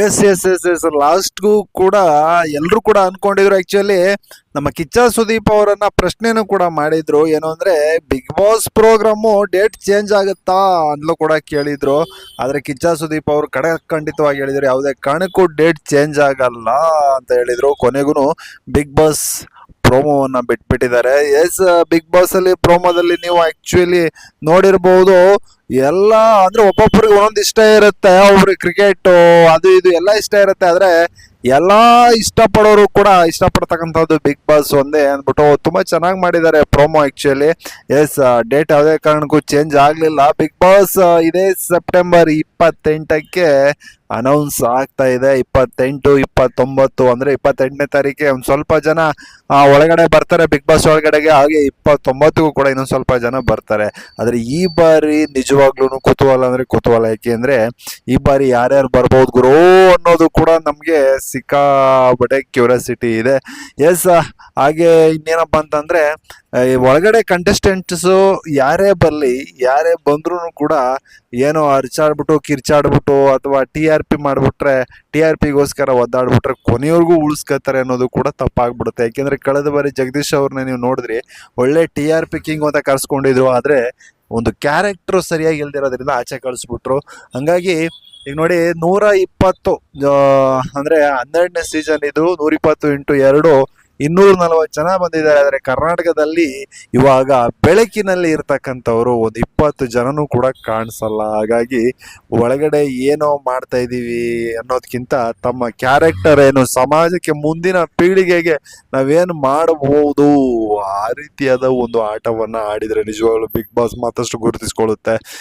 S yes yes yes ಲಾಸ್ಟ್ಗೂ ಕೂಡ ಎಲ್ಲರೂ ಕೂಡ ಅನ್ಕೊಂಡಿದ್ರು ಆಕ್ಚುಲಿ ನಮ್ಮ ಕಿಚ್ಚ ಸುದೀಪ್ ಅವರನ್ನ ಪ್ರಶ್ನೆನೂ ಕೂಡ ಮಾಡಿದ್ರು. ಏನು ಅಂದ್ರೆ Bigg Boss programme date change ಆಗುತ್ತಾ ಅಂದ್ಲೂ ಕೂಡ ಕೇಳಿದ್ರು. ಆದ್ರೆ ಕಿಚ್ಚ ಸುದೀಪ್ ಅವರು ಕಡೆ ಖಂಡಿತವಾಗಿ ಹೇಳಿದ್ರು, ಯಾವುದೇ ಕಾರಣಕ್ಕೂ ಡೇಟ್ ಚೇಂಜ್ ಆಗಲ್ಲ ಅಂತ ಹೇಳಿದ್ರು. ಕೊನೆಗೂ ಬಿಗ್ ಬಾಸ್ ಪ್ರೋಮೋವನ್ನ ಬಿಟ್ಬಿಟ್ಟಿದ್ದಾರೆ. ಎಸ್ ಬಿಗ್ ಬಾಸ್ ಅಲ್ಲಿ ಪ್ರೋಮೋದಲ್ಲಿ ನೀವು ಆಕ್ಚುಲಿ ನೋಡಿರ್ಬಹುದು ಎಲ್ಲ ಅಂದ್ರೆ ಒಬ್ಬೊಬ್ಬರಿಗೆ ಒಂದೊಂದು ಇಷ್ಟ ಇರುತ್ತೆ. ಒಬ್ರಿಗೆ ಕ್ರಿಕೆಟ್ ಅದು ಇದು ಎಲ್ಲ ಇಷ್ಟ ಇರುತ್ತೆ. ಆದ್ರೆ ಎಲ್ಲಾ ಇಷ್ಟಪಡೋರು ಕೂಡ ಇಷ್ಟಪಡ್ತಕ್ಕಂಥದ್ದು ಬಿಗ್ ಬಾಸ್ ಒಂದೇ ಅಂದ್ಬಿಟ್ಟು ತುಂಬಾ ಚೆನ್ನಾಗಿ ಮಾಡಿದ್ದಾರೆ ಪ್ರೋಮೋ ಆ್ಯಕ್ಚುಲಿ ಎಸ್ ಡೇಟ್ ಯಾವುದೇ ಕಾರಣಕ್ಕೂ ಚೇಂಜ್ ಆಗಲಿಲ್ಲ. ಬಿಗ್ ಬಾಸ್ ಇದೇ ಸೆಪ್ಟೆಂಬರ್ ಇಪ್ಪತ್ತೆಂಟಕ್ಕೆ ಅನೌನ್ಸ್ ಆಗ್ತಾ ಇದೆ. ಇಪ್ಪತ್ತೆಂಟು, ಇಪ್ಪತ್ತೊಂಬತ್ತು ಅಂದ್ರೆ ಇಪ್ಪತ್ತೆಂಟನೇ ತಾರೀಕಿಗೆ ಒಂದು ಸ್ವಲ್ಪ ಜನ ಒಳಗಡೆ ಬರ್ತಾರೆ ಬಿಗ್ ಬಾಸ್ ಒಳಗಡೆಗೆ. ಹಾಗೆ ಇಪ್ಪತ್ತೊಂಬತ್ತಿಗೂ ಕೂಡ ಇನ್ನೊಂದು ಸ್ವಲ್ಪ ಜನ ಬರ್ತಾರೆ. ಆದ್ರೆ ಈ ಬಾರಿ ನಿಜವಾಗ್ಲೂ ಕುತೂಹಲ ಅಂದ್ರೆ ಕುತೂಹಲ ಯಾಕೆ ಅಂದ್ರೆ ಈ ಬಾರಿ ಯಾರ್ಯಾರು ಬರ್ಬೋದು ಗುರು ಅನ್ನೋದು ಕೂಡ ನಮ್ಗೆ ಸಿಕ್ಕಾಬಟ್ಟೆ ಕ್ಯೂರಿಯಾಸಿಟಿ ಇದೆ. ಎಸ್ ಹಾಗೆ ಇನ್ನೇನಪ್ಪ ಅಂತಂದ್ರೆ ಒಳಗಡೆ ಕಂಟೆಸ್ಟೆಂಟ್ಸು ಯಾರೇ ಬರಲಿ, ಯಾರೇ ಬಂದ್ರೂ ಕೂಡ ಏನೋ ಅರ್ಚಾಡ್ಬಿಟ್ಟು ಕಿರ್ಚಾಡ್ಬಿಟ್ಟು ಅಥವಾ ಟಿ ಆರ್ ಪಿ ಮಾಡ್ಬಿಟ್ರೆ ಟಿ ಆರ್ ಪಿಗೋಸ್ಕರ ಒದ್ದಾಡ್ಬಿಟ್ರೆ ಕೊನೆಯವ್ರಿಗೂ ಉಳಿಸ್ಕೊತಾರೆ ಅನ್ನೋದು ಕೂಡ ತಪ್ಪಾಗ್ಬಿಡುತ್ತೆ. ಯಾಕೆಂದ್ರೆ ಕಳೆದ ಬಾರಿ ಜಗದೀಶ್ ಅವ್ರನ್ನ ನೀವು ನೋಡಿದ್ರಿ, ಒಳ್ಳೆ ಟಿ ಆರ್ ಪಿ ಕಿಂಗ್ ಅಂತ ಕರ್ಸ್ಕೊಂಡಿದ್ರು. ಆದ್ರೆ ಒಂದು ಕ್ಯಾರೆಕ್ಟರ್ ಸರಿಯಾಗಿ ಇಲ್ದಿರೋದ್ರಿಂದ ಆಚೆ ಕಳಿಸ್ಬಿಟ್ರು. ಹಂಗಾಗಿ ಈಗ ನೋಡಿ ನೂರ ಇಪ್ಪತ್ತು ಅಂದರೆ ಹನ್ನೆರಡನೇ ಸೀಸನ್ ಇದು ನೂರ ಇಪ್ಪತ್ತು ಇಂಟು ಎರಡು ಇನ್ನೂರ ನಲವತ್ತು ಜನ ಬಂದಿದ್ದಾರೆ, ಆದರೆ ಕರ್ನಾಟಕದಲ್ಲಿ ಇವಾಗ ಬೆಳಕಿನಲ್ಲಿ ಇರ್ತಕ್ಕಂಥವ್ರು ಒಂದು ಇಪ್ಪತ್ತು ಜನನೂ ಕೂಡ ಕಾಣಿಸಲ್ಲ. ಹಾಗಾಗಿ ಒಳಗಡೆ ಏನೋ ಮಾಡ್ತಾ ಇದೀವಿ ಅನ್ನೋದಕ್ಕಿಂತ ತಮ್ಮ ಕ್ಯಾರೆಕ್ಟರ್ ಏನು ಸಮಾಜಕ್ಕೆ ಮುಂದಿನ ಪೀಳಿಗೆಗೆ ನಾವೇನು ಮಾಡಬಹುದು ಆ ರೀತಿಯಾದ ಒಂದು ಆಟವನ್ನು ಆಡಿದ್ರೆ ನಿಜವಾಗ್ಲೂ ಬಿಗ್ ಬಾಸ್ ಮತ್ತಷ್ಟು ಗುರುತಿಸ್ಕೊಳ್ಳುತ್ತೆ.